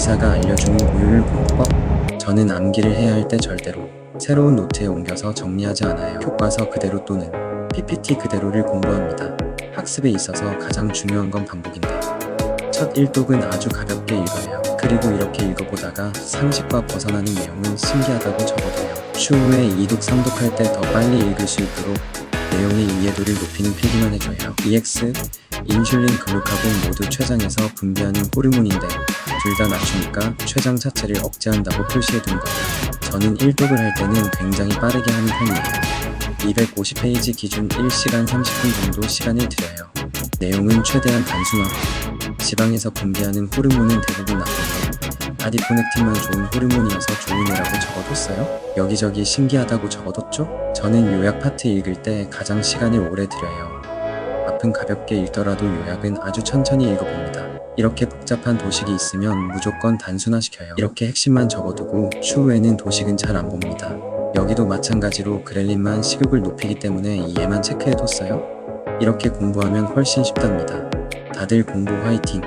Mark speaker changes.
Speaker 1: 의사가 알려주는 공부법. 저는 암기를 해야 할 때 절대로 새로운 노트에 옮겨서 정리하지 않아요. 교과서 그대로 또는 PPT 그대로를 공부합니다. 학습에 있어서 가장 중요한 건 반복인데 첫 일독은 아주 가볍게 읽어요. 그리고 이렇게 읽어보다가 상식과 벗어나는 내용은 신기하다고 적어둬요. 추후에 이독, 삼독할 때 더 빨리 읽을 수 있도록 내용의 이해도를 높이는 필기만 해줘요. EX, 인슐린, 글루카곤 모두 췌장에서 분비하는 호르몬인데 둘 다 낮추니까 췌장 자체를 억제한다고 표시해둔 거예요. 저는 1독을 할 때는 굉장히 빠르게 하는 편이에요. 250페이지 기준 1시간 30분 정도 시간을 들여요. 내용은 최대한 단순하고 지방에서 분비하는 호르몬은 대부분 나쁜데 아디포넥틴만 좋은 호르몬이어서 좋은 애라고 적어뒀어요? 여기저기 신기하다고 적어뒀죠? 저는 요약 파트 읽을 때 가장 시간을 오래 들여요. 앞은 가볍게 읽더라도 요약은 아주 천천히 읽어봅니다. 이렇게 복잡한 도식이 있으면 무조건 단순화시켜요. 이렇게 핵심만 적어두고 추후에는 도식은 잘 안 봅니다. 여기도 마찬가지로 그렐린만 식욕을 높이기 때문에 이해만 체크해뒀어요. 이렇게 공부하면 훨씬 쉽답니다. 다들 공부 화이팅!